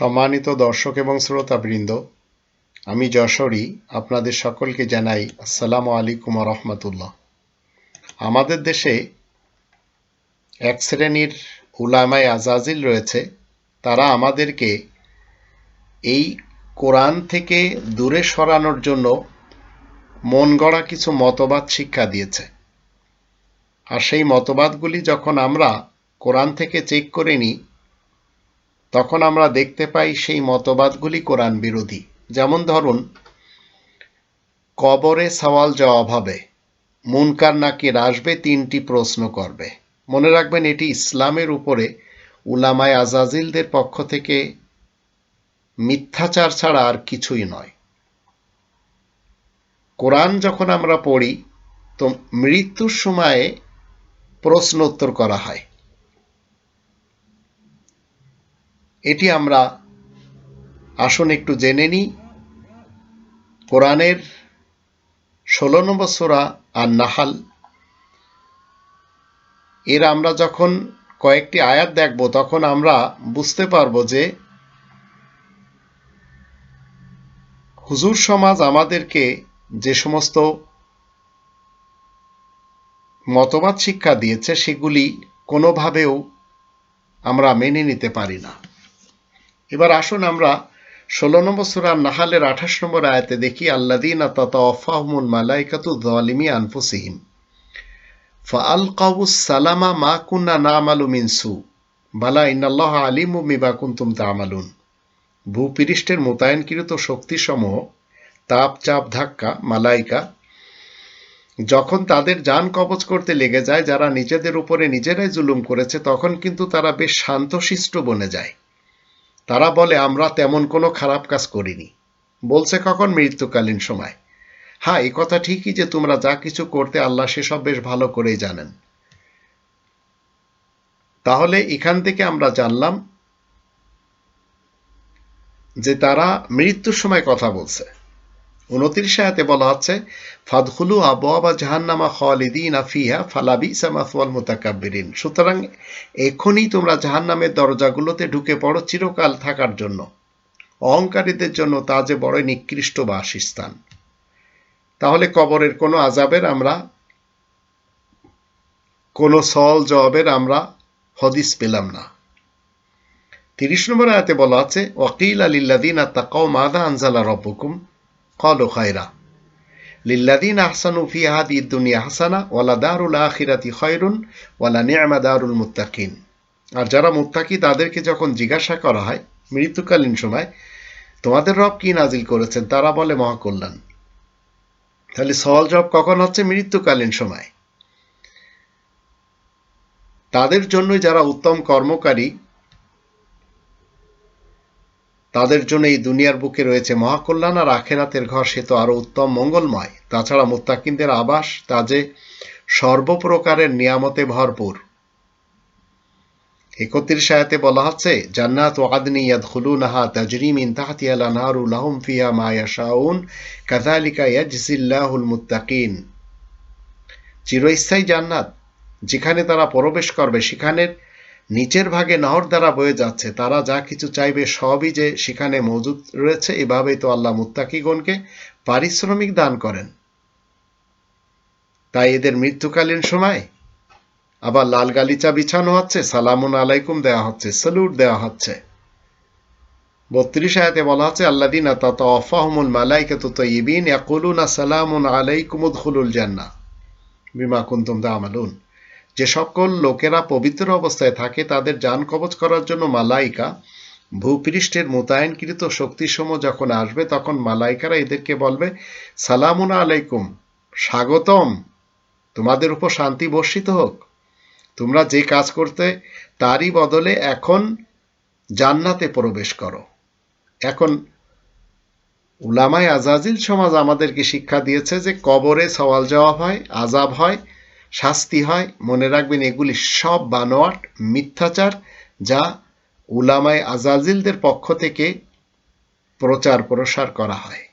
সম্মানিত দর্শক এবং শ্রোতাবৃন্দ, আমি যশোরী, আপনাদের সকলকে জানাই আসসালামু আলাইকুম রহমতুল্লাহ। আমাদের দেশে এক শ্রেণির উলামায় আজাজিল রয়েছে, তারা আমাদেরকে এই কোরআন থেকে দূরে সরানোর জন্য মন গড়া কিছু মতবাদ শিক্ষা দিয়েছে। আর সেই মতবাদগুলি যখন আমরা কোরআন থেকে চেক করে নিই তখন আমরা দেখতে পাই সেই মতবাদগুলি কোরআন বিরোধী। যেমন ধরুন, কবরে সওয়াল জবাব হবে, মুনকার নাকির আসবে তিনটি প্রশ্ন করবে। মনে রাখবেন, এটি ইসলামের উপরে উলামায় আজাজিলদের পক্ষ থেকে মিথ্যাচার ছাড়া আর কিছুই নয়। কোরআন যখন আমরা পড়ি, তো মৃত্যুর সময়ে প্রশ্ন উত্তর করা হয়। এটি আমরা আসুন একটু জেনে নিই। কোরআনের ষোলো নম্বর সোরা আর নাহাল এর আমরা যখন কয়েকটি আয়াত দেখব, তখন আমরা বুঝতে পারব যে হুজুর সমাজ আমাদেরকে যে সমস্ত মতবাদ শিক্ষা দিয়েছে, সেগুলি কোনোভাবেও আমরা মেনে নিতে পারি না। এবার আসুন আমরা ষোলো নম্বর সুরার নাহালের আঠাশ নম্বর আয়াতে দেখি আল্লাদিন তাতাওয়াফাহমুল মালাইকাতু যালিমি আনফুসিহিম। ফাআলকাউস সালামা মা কুন্না নামালু মিন সু। বালা, ইন্নাল্লাহ আলিমু মিবা কুনতুম তামালুন। ভূপৃষ্ঠের মোতায়েনকৃত শক্তিসমূহ, তাপ, চাপ, ধাক্কা, মালাইকা, যখন তাদের যান কবচ করতে লেগে যায়, যারা নিজেদের উপরে নিজেরাই জুলুম করেছে, তখন কিন্তু তারা বেশ শান্তশিষ্ট বনে যায়। তারা বলে, আমরা তেমন কোনো খারাপ কাজ করিনি। বলছে কখন মৃত্যুকালীন সময়। হ্যাঁ এই কথা ঠিকই যে তোমরা যা কিছু করতে আল্লাহ সেসব বেশ ভালো করেই জানেন। তাহলে এখান থেকে আমরা জানলাম যে তারা মৃত্যুর সময় কথা বলছে। উনত্রিশ আয়াতে বলা হচ্ছে ফাদহুলু আবহাওয়া জাহান্নামা খালিদিন আফিয়া ফালাবি সামাসওয়াল মুতাকাব্বিরিন। সুতরাং এখনই তোমরা জাহান্নামের দরজাগুলোতে ঢুকে পড়ো চিরকাল থাকার জন্য। অহংকারীদের জন্য তা যে বড় নিকৃষ্ট বাসস্থান তাহলে কবরের কোনো আজাবের আমরা, কোনো সল জবাবের আমরা হদিস পেলাম না। তিরিশ নম্বর আয়াতে বলা আছে, ওয়াকিল আলিল্লাদিন আত্মাকাও মাদা আনজালা রব্বকুম। লিল্লাদিন আহসানু ফি হাদি দুনিয়া হাসানা ওয়ালা দারুল আখিরাতি খয়রুন ওয়ালা নিয়ামা দারুল মুত্তাকিন আর যারা মুত্তাকি, তাদেরকে যখন জিজ্ঞাসা করা হয় মৃত্যুকালীন সময়, তোমাদের রব কি নাজিল করেছেন? তারা বলে, মহাকল্যাণ। তাহলে সওয়াল জব কখন হচ্ছে? মৃত্যুকালীন সময়। তাদের জন্যই যারা উত্তম কর্মকারী তাদের জন্য এই দুনিয়ার বুকে রয়েছে মহাকল্যাণ আর আখেরাতের ঘর, সে তো আরও উত্তম মঙ্গলময়। তাছাড়া মুত্তাকিনদের আবাস, তা যে সর্বপ্রকারের নিয়ামতে ভরপুর। একত্রিশ আয়াতে বলা হচ্ছে, জান্নাত ও আদনি ইয়াদখুলুনাহা তাজরি মিন তাহতিহা আল-আনহারু লাহুম ফিহা মা ইয়াশাউন, কাযালিকা ইয়াজজিল্লাহুল মুত্তাকিন। চিরস্থায়ী জান্নাত, যেখানে তারা প্রবেশ করবে, সেখানের নিচের ভাগে নহর দ্বারা বয়ে যাচ্ছে। তারা যা কিছু চাইবে সবই যে সেখানে মজুদ রয়েছে, এভাবেই তো আল্লাহ মুত্তাকিগণকে পারিশ্রমিক দান করেন। তাই এদের মৃত্যুকালীন সময় আবার লাল গালিচা বিছানো হচ্ছে, সালামুন আলাইকুম দেওয়া হচ্ছে, স্যালুট দেওয়া হচ্ছে। বত্রিশ আয়াতে বলা হচ্ছে আল্লাদিন তাতাওয়াফাহুমুল মালাইকাতু তাইয়িবিন ইয়াকুলুনা সালামুন আলাইকুম উদখুলুল জান্নাহ। বিমা কুনতুম তা'মালুন। যে সকল লোকেরা পবিত্র অবস্থায় থাকে তাদের যান কবচ করার জন্য মালাইকা, ভূপৃষ্ঠের মোতায়েনকৃত শক্তিসমূহ যখন আসবে, তখন মালাইকারা এদেরকে বলবে, সালামুন আলাইকুম, স্বাগতম। তোমাদের উপর শান্তি বর্ষিত হোক। তোমরা যে কাজ করতে তারই বদলে এখন জান্নাতে প্রবেশ করো। এখন উলামায় আজাজিল সমাজ আমাদেরকে শিক্ষা দিয়েছে যে কবরে সওয়াল জবাব হয় আজাব হয়। শাস্তি হয়। মনে রাখবেন, এগুলি সব বানোয়াট, মিথ্যাচার, যা উলামায় আজাজিলদের পক্ষ থেকে প্রচার প্রসার করা হয়।